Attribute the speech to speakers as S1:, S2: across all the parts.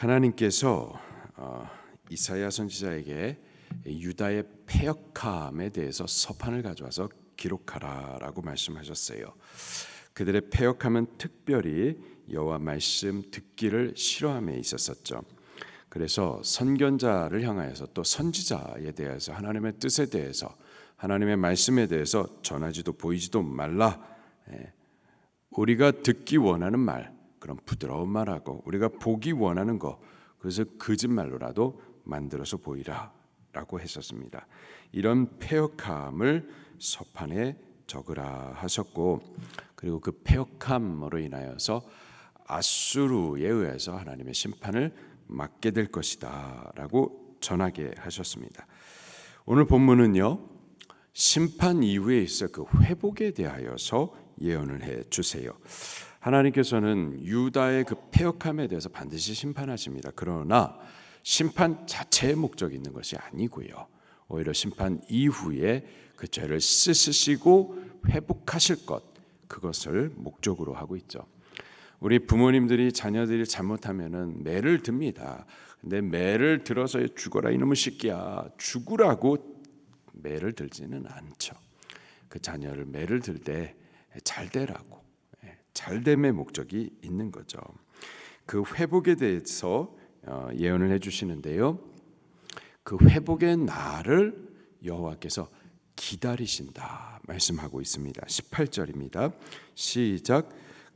S1: 하나님께서 어, 이사야 선지자에게 유다의 패역함에 대해서 서판을 가져와서 기록하라라고 말씀하셨어요. 그들의 패역함은 특별히 여호와 말씀 듣기를 싫어함에 있었었죠. 그래서 선견자를 향하여서 또 선지자에 대해서 하나님의 뜻에 대해서 하나님의 말씀에 대해서 전하지도 보이지도 말라. 예. 우리가 듣기 원하는 말, 그런 부드러운 말하고 우리가 보기 원하는 거, 그래서 거짓말로라도 만들어서 보이라라고 했었습니다. 이런 폐역함을 서판에 적으라 하셨고, 그리고 그 폐역함으로 인하여서 아수르에 의해서 하나님의 심판을 맞게 될 것이다라고 전하게 하셨습니다. 오늘 본문은요 심판 이후에 있을 그 회복에 대하여서 예언을 해 주세요. 하나님께서는 유다의 그 폐역함에 대해서 반드시 심판하십니다. 그러나 심판 자체의 목적이 있는 것이 아니고요. 오히려 심판 이후에 그 죄를 씻으시고 회복하실 것 그것을 목적으로 하고 있죠. 우리 부모님들이 자녀들이 잘못하면은 매를 듭니다. 근데 매를 들어서 죽어라 이놈의 새끼야 죽으라고 매를 들지는 않죠. 그 자녀를 매를 들 때 잘 되라고 예, 잘됨의 목적이 있는 거죠. 그 회복에 대해서 어, 예언을 해주시는데요. 그 회복의 날을 여호와께서 기다리신다 말씀하고 있습니다. 18절입니다. 시작.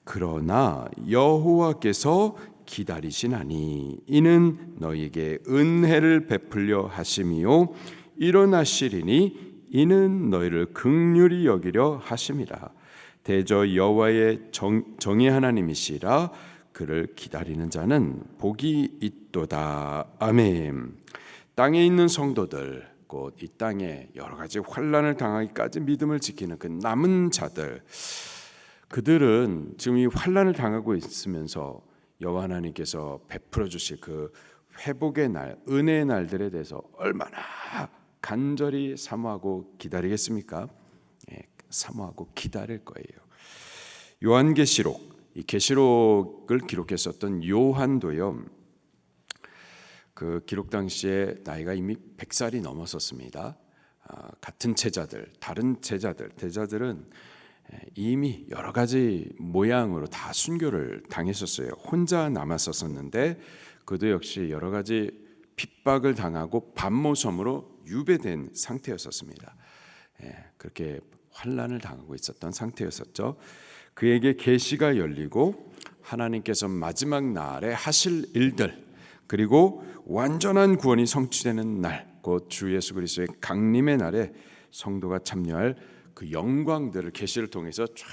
S1: 그러나 여호와께서 기다리시나니 이는 너에게 은혜를 베풀려 하심이요 일어나시리니 이는 너희를 극률이 여기려 하심이라 대저 여호와의 정, 정의 하나님이시라 그를 기다리는 자는 복이 있도다 아멘 땅에 있는 성도들 곧 이 땅에 여러 가지 환란을 당하기까지 믿음을 지키는 그 남은 자들 그들은 지금 이 환란을 당하고 있으면서 여호와 하나님께서 베풀어 주실 그 회복의 날, 은혜의 날들에 대해서 얼마나 간절히 사모하고 기다리겠습니까? 예, 사모하고 기다릴 거예요. 요한계시록 이 계시록을 기록했었던 요한도요. 그 기록 당시에 나이가 이미 100살이 넘었었습니다. 아, 같은 제자들, 다른 제자들, 제자들은 예, 이미 여러 가지 모양으로 다 순교를 당했었어요. 혼자 남았었는데 그도 역시 여러 가지 핍박을 당하고 반모섬으로 유배된 상태였었습니다. 예, 그렇게 환란을 당하고 있었던 상태였었죠. 그에게 계시가 열리고 하나님께서 마지막 날에 하실 일들 그리고 완전한 구원이 성취되는 날, 곧 주 예수 그리스도의 강림의 날에 성도가 참여할 그 영광들을 계시를 통해서 쫙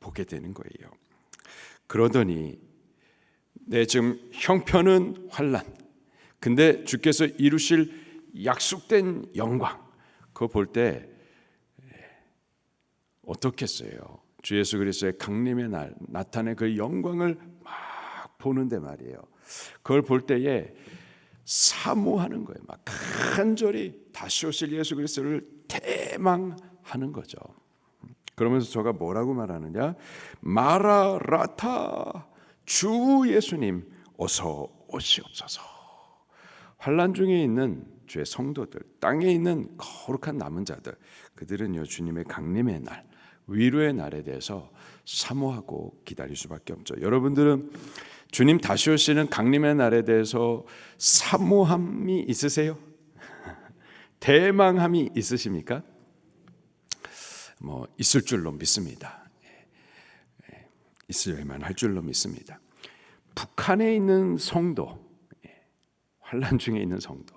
S1: 보게 되는 거예요. 그러더니 내 지금 형편은 환란. 근데 주께서 이루실 약속된 영광 그거 볼 때 어떻겠어요? 주 예수 그리스도의 강림의 날 나타낸 그 영광을 막 보는데 말이에요. 그걸 볼 때에 사모하는 거예요. 막 간절히 다시 오실 예수 그리스도를 대망하는 거죠. 그러면서 저가 뭐라고 말하느냐? 마라라타 주 예수님 어서 오시옵소서. 환란 중에 있는 주의 성도들, 땅에 있는 거룩한 남은 자들, 그들은요 주님의 강림의 날, 위로의 날에 대해서 사모하고 기다릴 수밖에 없죠. 여러분들은 주님 다시 오시는 강림의 날에 대해서 사모함이 있으세요? 대망함이 있으십니까? 뭐 있을 줄로 믿습니다. 있을만 할 줄로 믿습니다. 북한에 있는 성도, 환란 중에 있는 성도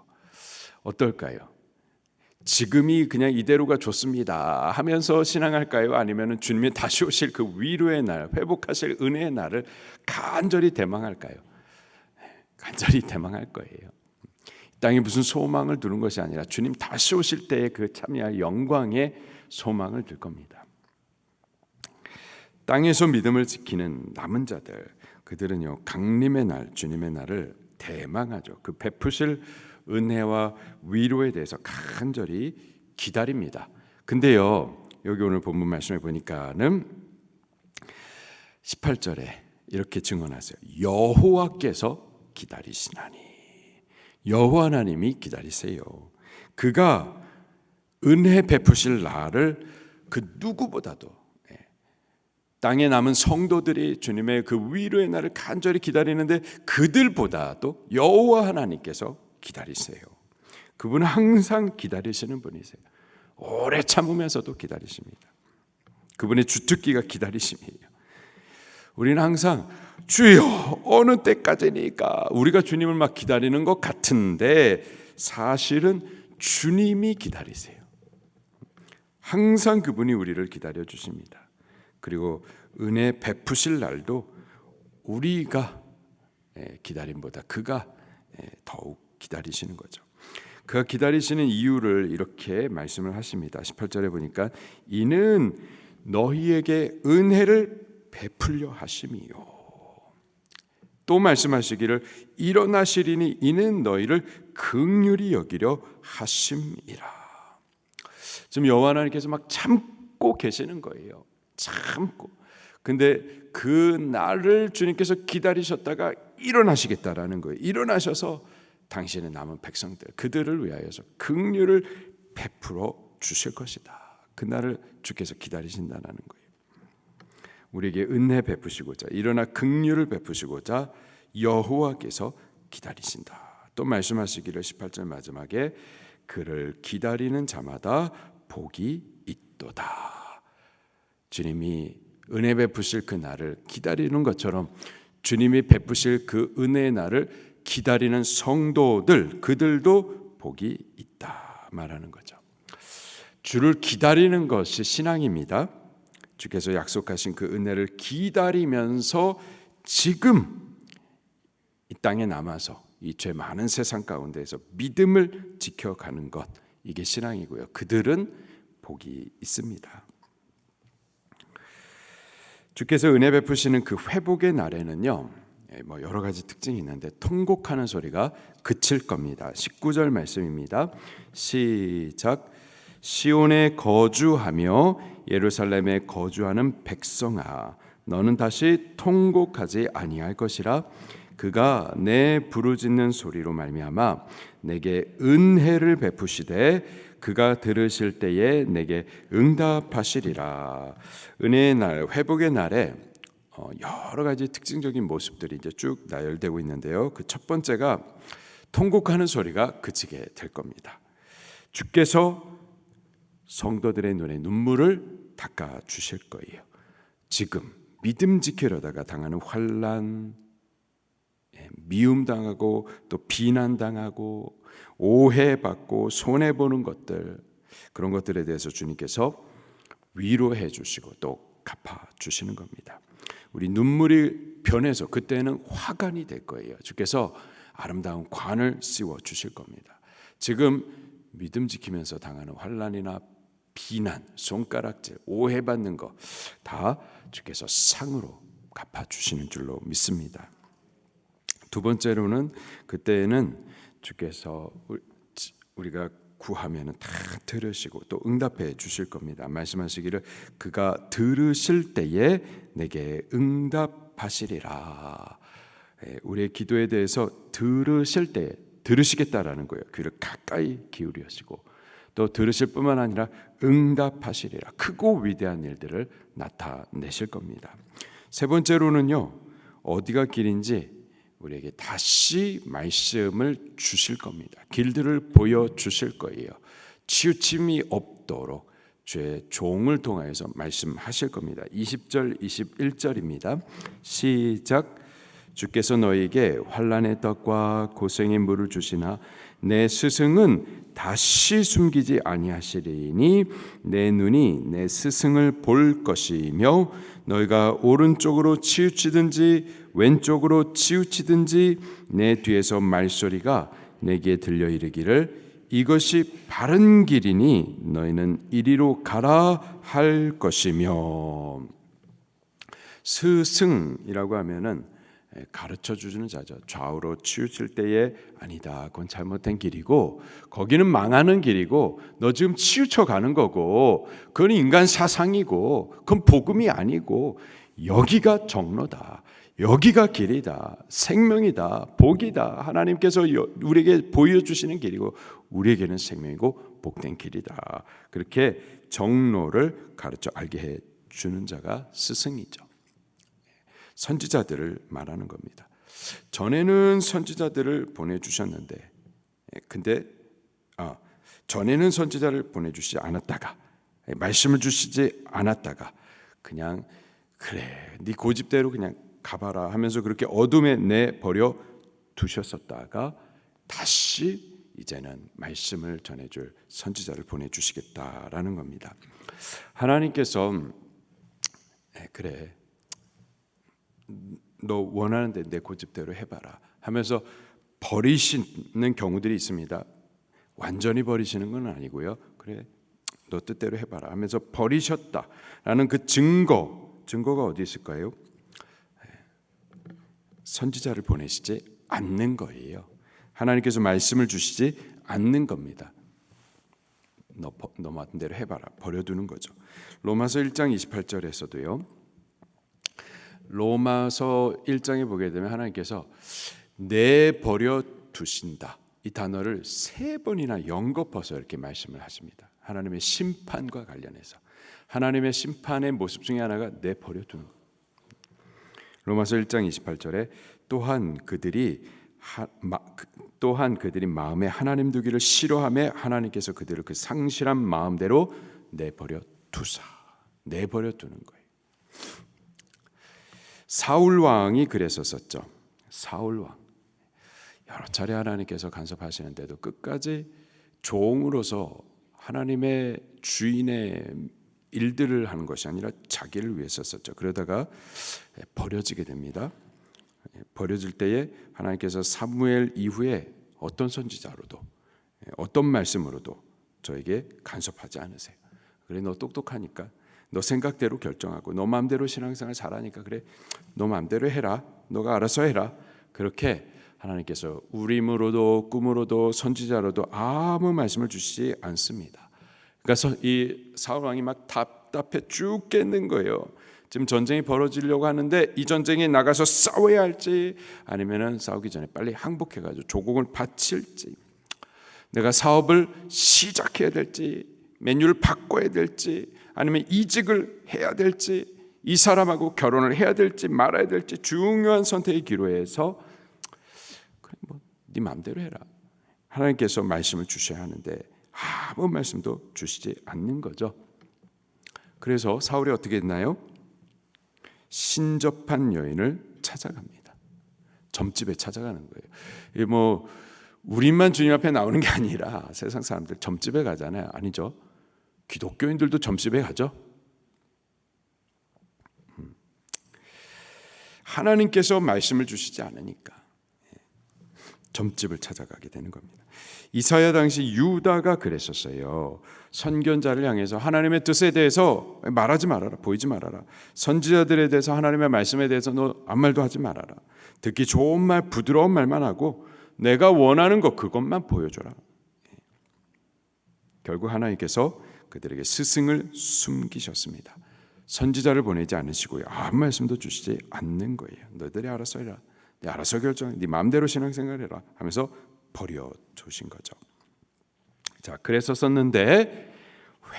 S1: 어떨까요? 지금이 그냥 이대로가 좋습니다 하면서 신앙할까요? 아니면 주님이 다시 오실 그 위로의 날, 회복하실 은혜의 날을 간절히 대망할까요? 간절히 대망할 거예요. 땅에 무슨 소망을 두는 것이 아니라 주님 다시 오실 때의 그 참여할 영광의 소망을 들 겁니다. 땅에서 믿음을 지키는 남은 자들 그들은요 강림의 날 주님의 날을 대망하죠. 그 베푸실 은혜와 위로에 대해서 간절히 기다립니다. 근데요 여기 오늘 본문 말씀해 보니까는 18절에 이렇게 증언하세요. 여호와께서 기다리시나니 여호와 하나님이 기다리세요. 그가 은혜 베푸실 날을 그 누구보다도 예, 땅에 남은 성도들이 주님의 그 위로의 날을 간절히 기다리는데 그들보다도 여호와 하나님께서 기다리세요. 그분은 항상 기다리시는 분이세요. 오래 참으면서도 기다리십니다. 그분의 주특기가 기다리심이에요. 우리는 항상 주여 어느 때까지니까 우리가 주님을 막 기다리는 것 같은데 사실은 주님이 기다리세요. 항상 그분이 우리를 기다려 주십니다. 그리고 은혜 베푸실 날도 우리가 예, 기다림보다 그가 예, 더욱 기다리시는 거죠. 그가 기다리시는 이유를 이렇게 말씀을 하십니다. 18절에 보니까 이는 너희에게 은혜를 베풀려 하심이요. 또 말씀하시기를 일어나시리니 이는 너희를 극률이 여기려 하심이라. 지금 여호와 하나님께서 막 참고 계시는 거예요. 참고. 근데 그 날을 주님께서 기다리셨다가 일어나시겠다라는 거예요. 일어나셔서 당신의 남은 백성들 그들을 위하여서 긍휼을 베풀어 주실 것이다. 그 날을 주께서 기다리신다는 거예요. 우리에게 은혜 베푸시고자 일어나 긍휼을 베푸시고자 여호와께서 기다리신다. 또 말씀하시기를 18절 마지막에 그를 기다리는 자마다 복이 있도다. 주님이 은혜 베푸실 그 날을 기다리는 것처럼 주님이 베푸실 그 은혜의 날을 기다리는 성도들 그들도 복이 있다 말하는 거죠. 주를 기다리는 것이 신앙입니다. 주께서 약속하신 그 은혜를 기다리면서 지금 이 땅에 남아서 이 죄 많은 세상 가운데에서 믿음을 지켜가는 것 이게 신앙이고요. 그들은 복이 있습니다. 주께서 은혜 베푸시는 그 회복의 날에는요. 예, 뭐 여러 가지 특징이 있는데 통곡하는 소리가 그칠 겁니다. 19절 말씀입니다. 시작 시온에 거주하며 예루살렘에 거주하는 백성아 너는 다시 통곡하지 아니할 것이라 그가 내 부르짖는 소리로 말미암아 내게 은혜를 베푸시되 그가 들으실 때에 내게 응답하시리라 은혜의 날 회복의 날에 어, 여러 가지 특징적인 모습들이 이제 쭉 나열되고 있는데요. 그 첫 번째가 통곡하는 소리가 그치게 될 겁니다. 주께서 성도들의 눈에 눈물을 닦아 주실 거예요. 지금 믿음 지키려다가 당하는 환란, 예, 미움 당하고 또 비난 당하고 오해받고 손해 보는 것들 그런 것들에 대해서 주님께서 위로해 주시고 또 갚아 주시는 겁니다. 우리 눈물이 변해서 그때는 화관이 될 거예요. 주께서 아름다운 관을 씌워 주실 겁니다. 지금 믿음 지키면서 당하는 환란이나 비난, 손가락질, 오해받는 거다 주께서 상으로 갚아 주시는 줄로 믿습니다. 두 번째로는 그때에는 주께서 우리가 구하면은 다 들으시고 또 응답해 주실 겁니다. 말씀하시기를 그가 들으실 때에 내게 응답하시리라. 예, 우리의 기도에 대해서 들으실 때 들으시겠다라는 거예요. 귀를 가까이 기울이시고 또 들으실 뿐만 아니라 응답하시리라. 크고 위대한 일들을 나타내실 겁니다. 세 번째로는요. 어디가 길인지 우리에게 다시 말씀을 주실 겁니다. 길들을 보여 주실 거예요. 치우침이 없도록 주의 종을 통하여서 말씀하실 겁니다. 20절 21절입니다. 시작 주께서 너에게 환란의 떡과 고생의 물을 주시나 내 스승은 다시 숨기지 아니하시리니 내 눈이 내 스승을 볼 것이며 너희가 오른쪽으로 치우치든지 왼쪽으로 치우치든지 내 뒤에서 말소리가 내게 들려 이르기를 이것이 바른 길이니 너희는 이리로 가라 할 것이며. 스승이라고 하면은 가르쳐 주는 자죠. 좌우로 치우칠 때에 아니다. 그건 잘못된 길이고 거기는 망하는 길이고 너 지금 치우쳐 가는 거고 그건 인간 사상이고 그건 복음이 아니고 여기가 정로다. 여기가 길이다, 생명이다, 복이다. 하나님께서 여- 우리에게 보여주시는 길이고 우리에게는 생명이고 복된 길이다. 그렇게 정로를 가르쳐 알게 해 주는 자가 스승이죠. 선지자들을 말하는 겁니다. 전에는 선지자들을 보내주셨는데, 예, 근데 아, 전에는 선지자를 보내주시지 않았다가 예, 말씀을 주시지 않았다가 그냥 그래 네 고집대로 그냥 가봐라 하면서 그렇게 어둠에 내 버려 두셨었다가 다시 이제는 말씀을 전해줄 선지자를 보내주시겠다라는 겁니다. 하나님께서 에, 그래 너 원하는 데 내 고집대로 해봐라 하면서 버리시는 경우들이 있습니다. 완전히 버리시는 건 아니고요. 그래 너 뜻대로 해봐라 하면서 버리셨다라는 그 증거 증거가 어디 있을까요? 선지자를 보내시지 않는 거예요. 하나님께서 말씀을 주시지 않는 겁니다. 너, 버- 너 맡은 대로 해봐라. 버려두는 거죠. 로마서 1장 28절에서도요. 로마서 1장에 보게 되면 하나님께서 내 버려 두신다. 이 단어를 세 번이나 연거퍼서 이렇게 말씀을 하십니다. 하나님의 심판과 관련해서 하나님의 심판의 모습 중에 하나가 내 버려 두는 것. 로마서 1장 28절에 또한 그들이 하, 마, 그- 또한 그들이 마음에 하나님 두기를 싫어하며 하나님께서 그들을 그 상실한 마음대로 내버려 두사 내버려 두는 거예요. 사울 왕이 그랬었었죠. 사울 왕 여러 차례 하나님께서 간섭하시는데도 끝까지 종으로서 하나님의 주인의 일들을 하는 것이 아니라 자기를 위해서 썼죠. 그러다가 버려지게 됩니다. 버려질 때에 하나님께서 사무엘 이후에 어떤 선지자로도 어떤 말씀으로도 저에게 간섭하지 않으세요. 그래 너 똑똑하니까 너 생각대로 결정하고 너 마음대로 신앙생활 잘하니까 그래 너 마음대로 해라. 너가 알아서 해라. 그렇게 하나님께서 우림으로도 꿈으로도 선지자로도 아무 말씀을 주시지 않습니다. 그래서 이 사울 왕이 막 답답해 죽겠는 거예요. 지금 전쟁이 벌어지려고 하는데 이 전쟁에 나가서 싸워야 할지 아니면은 싸우기 전에 빨리 항복해 가지고 조국을 바칠지 내가 사업을 시작해야 될지 메뉴를 바꿔야 될지 아니면 이직을 해야 될지 이 사람하고 결혼을 해야 될지 말아야 될지 중요한 선택의 기로에서 그래 뭐네 마음대로 해라. 하나님께서 말씀을 주셔야 하는데 아무 말씀도 주시지 않는 거죠. 그래서 사울이 어떻게 했나요? 신접한 여인을 찾아갑니다. 점집에 찾아가는 거예요. 이뭐 우리만 주님 앞에 나오는 게 아니라 세상 사람들 점집에 가잖아요. 아니죠? 기독교인들도 점집에 가죠. 음. 하나님께서 말씀을 주시지 않으니까 예. 점집을 찾아가게 되는 겁니다. 이사야 당시 유다가 그랬었어요. 선견자를 향해서 하나님의 뜻에 대해서 말하지 말아라, 보이지 말아라. 선지자들에 대해서 하나님의 말씀에 대해서 너 아무 말도 하지 말아라. 듣기 좋은 말, 부드러운 말만 하고 내가 원하는 것 그것만 보여줘라. 결국 하나님께서 그들에게 스승을 숨기셨습니다. 선지자를 보내지 않으시고요. 아무 말씀도 주시지 않는 거예요. 너희들이 알아서 해라. 네 알아서 결정해. 네 마음대로 신앙생활 해라 하면서 버려 두신 거죠. 자, 그래서 썼는데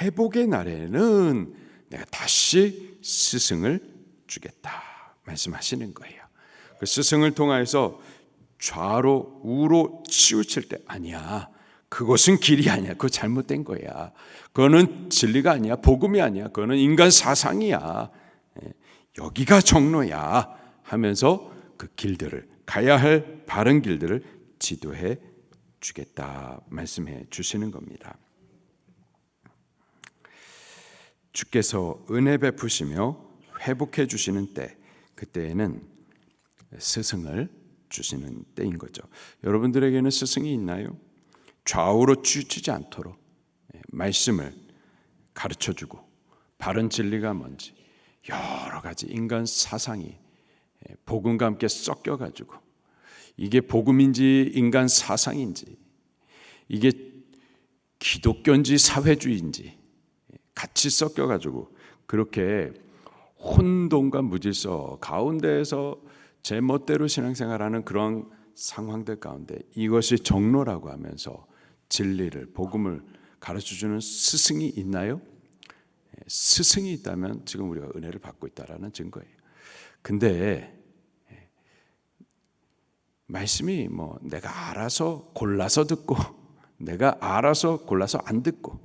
S1: 회복의 날에는 내가 다시 스승을 주겠다 말씀하시는 거예요. 그 스승을 통하여서 좌로 우로 치우칠 때 아니야. 그것은 길이 아니야. 그거 잘못된 거야. 그거는 진리가 아니야. 복음이 아니야. 그거는 인간 사상이야. 예, 여기가 정로야 하면서 그 길들을 가야 할 바른 길들을 지도해 주겠다 말씀해 주시는 겁니다. 주께서 은혜 베푸시며 회복해 주시는 때 그때에는 스승을 주시는 때인 거죠. 여러분들에게는 스승이 있나요? 좌우로 치우치지 않도록 예, 말씀을 가르쳐 주고 바른 진리가 뭔지 여러 가지 인간 사상이 예, 복음과 함께 섞여 가지고 이게 복음인지 인간 사상인지 이게 기독교인지 사회주의인지 같이 섞여 가지고 그렇게 혼돈과 무질서 가운데에서 제 멋대로 신앙생활하는 그런 상황들 가운데 이것이 정로라고 하면서 진리를 복음을 가르쳐 주는 스승이 있나요? 예, 스승이 있다면 지금 우리가 은혜를 받고 있다라는 증거예요. 근데 예, 말씀이 뭐 내가 알아서 골라서 듣고 내가 알아서 골라서 안 듣고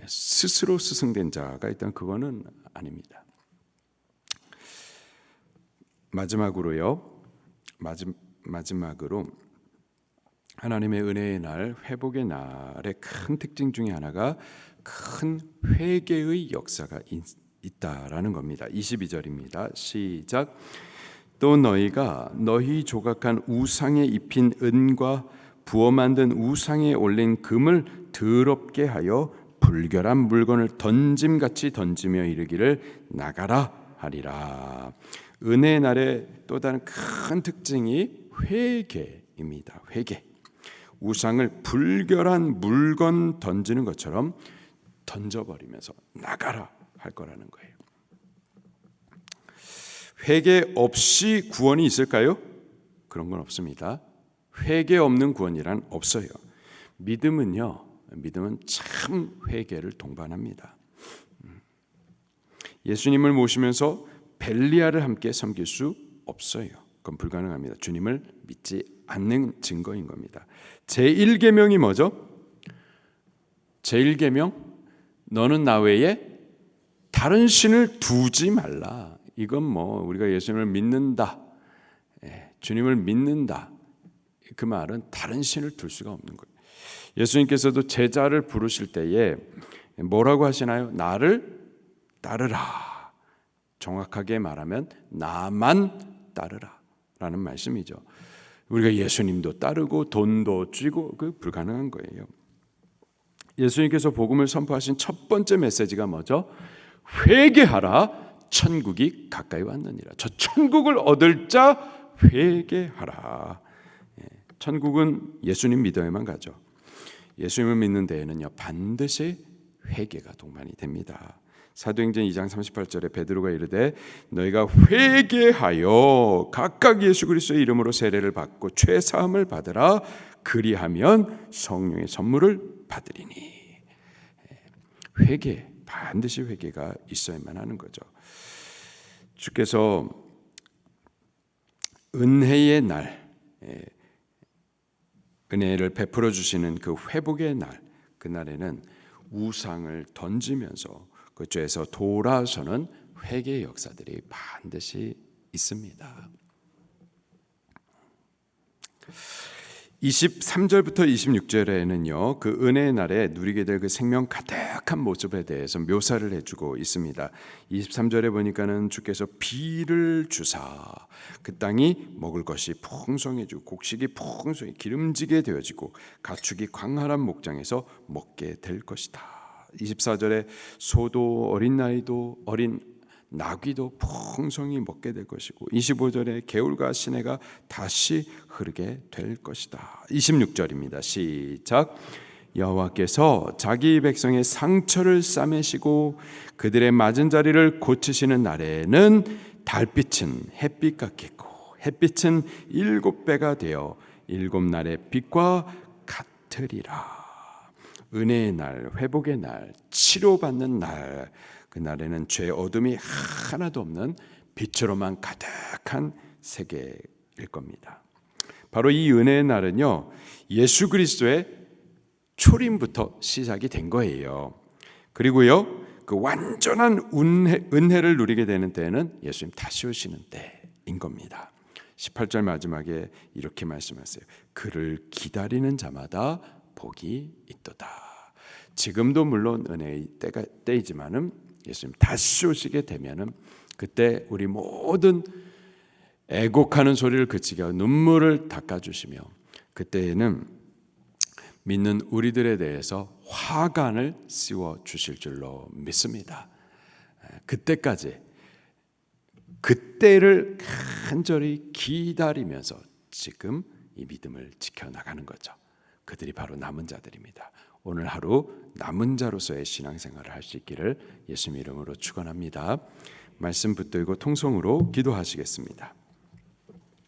S1: 예, 스스로 스승된 자가 있다면 그거는 아닙니다. 마지막으로요. 마지, 마지막으로 하나님의 은혜의 날, 회복의 날의 큰 특징 중에 하나가 큰 회개의 역사가 있다라는 겁니다. 22절입니다. 시작. 또 너희가 너희 조각한 우상에 입힌 은과 부어 만든 우상에 올린 금을 더럽게 하여 불결한 물건을 던짐같이 던지며 이르기를 나가라 하리라. 은혜의 날의 또 다른 큰 특징이 회개입니다. 회개. 우상을 불결한 물건 던지는 것처럼 던져버리면서 나가라 할 거라는 거예요. 회개 없이 구원이 있을까요? 그런 건 없습니다. 회개 없는 구원이란 없어요. 믿음은요. 믿음은 참 회개를 동반합니다. 음. 예수님을 모시면서 벨리아를 함께 섬길 수 없어요. 그건 불가능합니다. 주님을 믿지 않는 증거인 겁니다. 제1계명이 뭐죠? 제1계명 너는 나 외에 다른 신을 두지 말라. 이건 뭐 우리가 예수님을 믿는다. 예, 주님을 믿는다. 그 말은 다른 신을 둘 수가 없는 거예요. 예수님께서도 제자를 부르실 때에 뭐라고 하시나요? 나를 따르라. 정확하게 말하면 나만 따르라 라는 말씀이죠. 우리가 예수님도 따르고 돈도 쥐고 그 불가능한 거예요. 예수님께서 복음을 선포하신 첫 번째 메시지가 뭐죠? 회개하라 천국이 가까이 왔느니라. 저 천국을 얻을 자 회개하라. 예, 천국은 예수님 믿어야만 가죠. 예수님을 믿는 데에는요 반드시 회개가 동반이 됩니다. 사도행전 2장 38절에 베드로가 이르되 너희가 회개하여 각각 예수 그리스도의 이름으로 세례를 받고 죄 사함을 받으라 그리하면 성령의 선물을 받으리니 회개 반드시 회개가 있어야만 하는 거죠. 주께서 은혜의 날 은혜를 베풀어 주시는 그 회복의 날 그날에는 우상을 던지면서 그 죄에서 돌아서는 회개의 역사들이 반드시 있습니다. 23절부터 26절에는요, 그 은혜의 날에 누리게 될 그 생명 가득한 모습에 대해서 묘사를 해주고 있습니다. 23절에 보니까는 주께서 비를 주사 그 땅이 먹을 것이 풍성해지고 곡식이 풍성히 기름지게 되어지고 가축이 광활한 목장에서 먹게 될 것이다. 24절에 소도 어린 나이도 어린 나귀도 풍성히 먹게 될 것이고 25절에 개울과 시내가 다시 흐르게 될 것이다. 26절입니다. 시작. 여호와께서 자기 백성의 상처를 싸매시고 그들의 맞은 자리를 고치시는 날에는 달빛은 햇빛 같겠고 햇빛은 일곱 배가 되어 일곱 날의 빛과 같으리라. 은혜의 날, 회복의 날, 치료받는 날, 그날에는 죄 어둠이 하나도 없는 빛으로만 가득한 세계일 겁니다. 바로 이 은혜의 날은요, 예수 그리스도의 초림부터 시작이 된 거예요. 그리고요, 그 완전한 은혜, 은혜를 누리게 되는 때는 예수님 다시 오시는 때인 겁니다. 18절 마지막에 이렇게 말씀하세요. 그를 기다리는 자마다 복이 있도다. 지금도 물론 은혜의 때가 때이지만은 예수님 다시 오시게 되면은 그때 우리 모든 애곡하는 소리를 그치게 눈물을 닦아 주시며 그때에는 믿는 우리들에 대해서 화관을 씌워 주실 줄로 믿습니다. 그때까지 그때를 간절히 기다리면서 지금 이 믿음을 지켜 나가는 거죠. 그들이 바로 남은 자들입니다. 오늘 하루 남은 자로서의 신앙생활을 할 수 있기를 예수님 이름으로 축원합니다. 말씀 붙들고 통성으로 기도하시겠습니다.